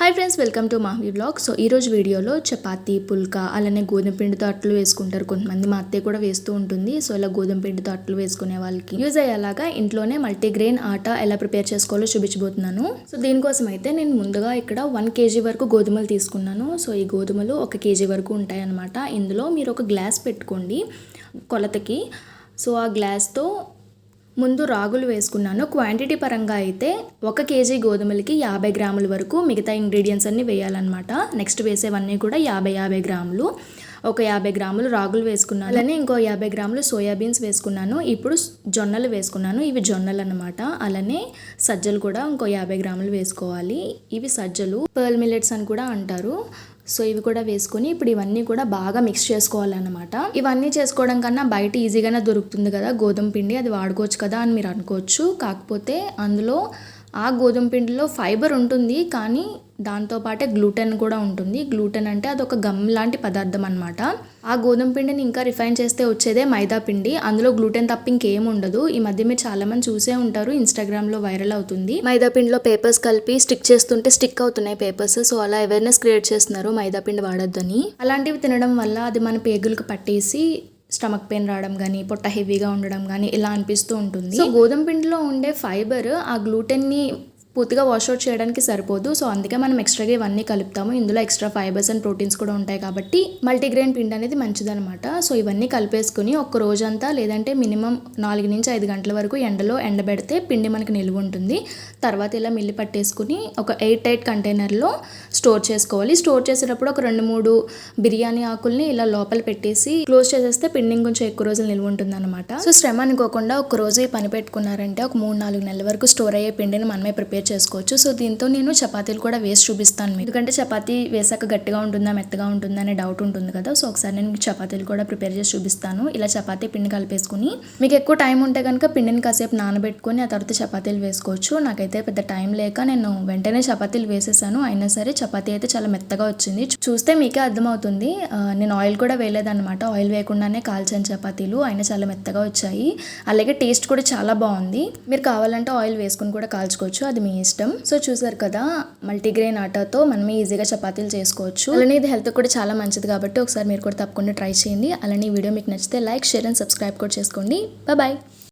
Hi friends welcome to Mahavi blog. So ఈరోజు వీడియోలో చపాతీ పుల్కా అలానే గోధుమ పిండితో అట్లు వేసుకుంటారు. కొంతమంది మా అత్తయ్య కూడా వేస్తూ ఉంటుంది. సో ఇలా గోధుమ పిండితో అట్లు వేసుకునే వాళ్ళకి యూజ్ అయ్యేలాగా ఇంట్లోనే మల్టీగ్రెయిన్ ఆట ఎలా ప్రిపేర్ చేసుకోవాలో చూపించబోతున్నాను. సో దీనికోసం అయితే నేను ముందుగా ఇక్కడ వన్ కేజీ వరకు గోధుమలు తీసుకున్నాను. సో ఈ గోధుమలు ఒక కేజీ వరకు ఉంటాయన్నమాట. ఇందులో మీరు ఒక గ్లాస్ పెట్టుకోండి కొలతకి. సో ఆ గ్లాస్తో ముందు రాగులు వేసుకున్నాను. క్వాంటిటీ పరంగా అయితే ఒక కేజీ గోధుమలకి యాభై గ్రాముల వరకు మిగతా ఇంగ్రీడియంట్స్ అన్నీ వేయాలన్నమాట. నెక్స్ట్ వేసేవన్నీ కూడా యాభై యాభై గ్రాములు. ఒక యాభై గ్రాములు రాగులు వేసుకున్నాను. అలానే ఇంకో యాభై గ్రాములు సోయాబీన్స్ వేసుకున్నాను. ఇప్పుడు జొన్నలు వేసుకున్నాను. ఇవి జొన్నలు అనమాట అలానే సజ్జలు కూడా ఇంకో యాభై గ్రాములు వేసుకోవాలి. ఇవి సజ్జలు పర్ల్ మిల్లెట్స్ అని కూడా అంటారు. సో ఇవి కూడా వేసుకొని ఇప్పుడు ఇవన్నీ కూడా బాగా మిక్స్ చేసుకోవాలన్నమాట. ఇవన్నీ చేసుకోవడం కన్నా బయట ఈజీగానే దొరుకుతుంది కదా గోధుమ పిండి అది వాడుకోవచ్చు కదా అని మీరు అనుకోవచ్చు. కాకపోతే అందులో ఆ గోధుమ పిండిలో ఫైబర్ ఉంటుంది కానీ దాంతోపాటే గ్లూటెన్ కూడా ఉంటుంది. గ్లూటెన్ అంటే అదొక గమ్ లాంటి పదార్థం అనమాట ఆ గోధుమ పిండిని ఇంకా రిఫైన్ చేస్తే వచ్చేదే మైదా పిండి. అందులో గ్లూటెన్ తప్ప ఇంకేం ఉండదు. ఈ మధ్య మీరు చాలా మంది చూసే ఉంటారు ఇన్స్టాగ్రామ్లో వైరల్ అవుతుంది. మైదా పిండిలో పేపర్స్ కలిపి స్టిక్ చేస్తుంటే స్టిక్ అవుతున్నాయి పేపర్స్. సో అలా అవేర్నెస్ క్రియేట్ చేస్తున్నారు మైదా పిండి వాడొద్దని. అలాంటివి తినడం వల్ల అది మన పేగులకు పట్టేసి స్టమక్ పెయిన్ రావడం కానీ పొట్ట హెవీగా ఉండడం కానీ ఇలా అనిపిస్తూ ఉంటుంది. సో గోధుమ పిండిలో ఉండే ఫైబర్ ఆ గ్లూటెన్ని పూర్తిగా వాష్అవుట్ చేయడానికి సరిపోదు. సో అందుకే మనం ఎక్స్ట్రాగా ఇవన్నీ కలుపుతాము. ఇందులో ఎక్స్ట్రా ఫైబర్స్ అండ్ ప్రోటీన్స్ కూడా ఉంటాయి కాబట్టి మల్టీగ్రెయిన్ పిండి అనేది మంచిదనమాట సో ఇవన్నీ కలిపేసుకుని ఒక రోజంతా లేదంటే మినిమం నాలుగు నుంచి ఐదు గంటల వరకు ఎండలో ఎండబెడితే పిండి మనకి నిల్వ ఉంటుంది. తర్వాత ఇలా మిల్లి పట్టేసుకుని ఒక ఎయిట్ ఎయిట్ కంటైనర్లో స్టోర్ చేసుకోవాలి. స్టోర్ చేసేటప్పుడు ఒక రెండు మూడు బిర్యానీ ఆకుల్ని ఇలా లోపల పెట్టేసి క్లోజ్ చేసేస్తే పిండి కొంచెం ఎక్కువ రోజులు నిల్వ ఉంటుంది అనమాట సో శ్రమ అనుకోకుండా ఒక రోజు ఈ పని పెట్టుకున్నారంటే ఒక మూడు నాలుగు నెలల వరకు స్టోర్ అయ్యే పిండిని మనమే ప్రిపేర్ చేసుకోవచ్చు. సో దీంతో నేను చపాతీలు కూడా వేసి చూపిస్తాను మీకు. ఎందుకంటే చపాతీ వేసాక గట్టిగా ఉంటుందా మెత్తగా ఉంటుందా అనే డౌట్ ఉంటుంది కదా. సో ఒకసారి నేను చపాతీలు కూడా ప్రిపేర్ చేసి చూపిస్తాను. ఇలా చపాతీ పిండి కలిపేసుకుని మీకు ఎక్కువ టైం ఉంటే కనుక పిండిని కాసేపు నానబెట్టుకొని ఆ తర్వాత చపాతీలు వేసుకోవచ్చు. నాకైతే పెద్ద టైం లేక నేను వెంటనే చపాతీలు వేసేసాను. అయినా సరే చపాతీ అయితే చాలా మెత్తగా వచ్చింది. చూస్తే మీకే అర్థమవుతుంది. నేను ఆయిల్ కూడా వేయలేదన్నమాట. ఆయిల్ వేయకుండానే కాల్చాను చపాతీలు. అయినా చాలా మెత్తగా వచ్చాయి. అలాగే టేస్ట్ కూడా చాలా బాగుంది. మీరు కావాలంటే ఆయిల్ వేసుకుని కూడా కాల్చుకోవచ్చు. అది మీ ఇష్టం. సో చూసారు కదా మల్టీగ్రెయిన్ ఆటాతో మనమే ఈజీగా చపాతీలు చేసుకోవచ్చు. అలానే ఇది హెల్త్ కూడా చాలా మంచిది కాబట్టి ఒకసారి మీరు కూడా తప్పకుండా ట్రై చేయండి. అలానే వీడియో మీకు నచ్చితే లైక్ షేర్ అండ్ సబ్స్క్రైబ్ కూడా చేసుకోండి. బాయ్